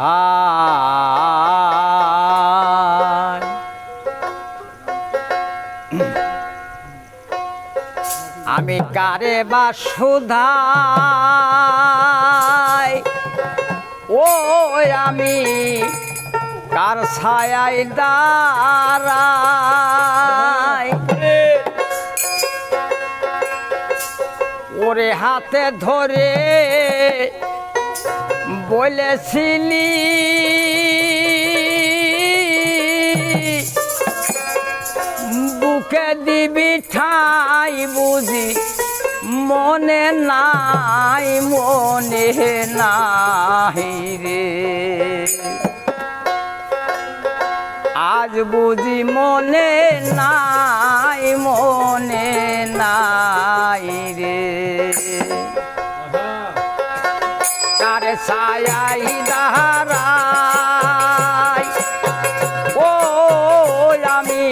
আমি কারে বা সুধাই ও আমি কার ছায়াই দাঁড়াই? ওরে হাতে ধরে বলেছিলি। বুকে দিবি ঠাই বুঝি মনে নাই মনে নাই রে। আজ বুঝি মনে নাই কারে ছায়াই দাহারাই। ও আমি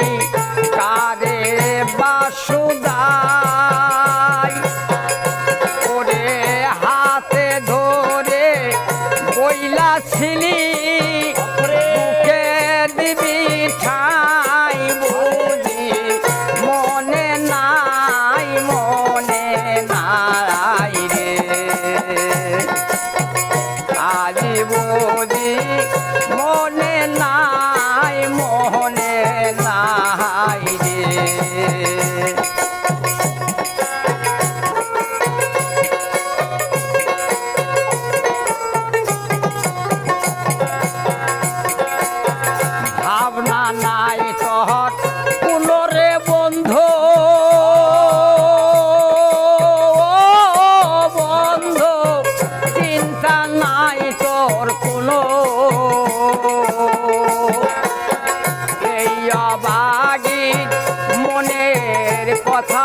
বুঝি মনে নাই মনে নাই রে। কথা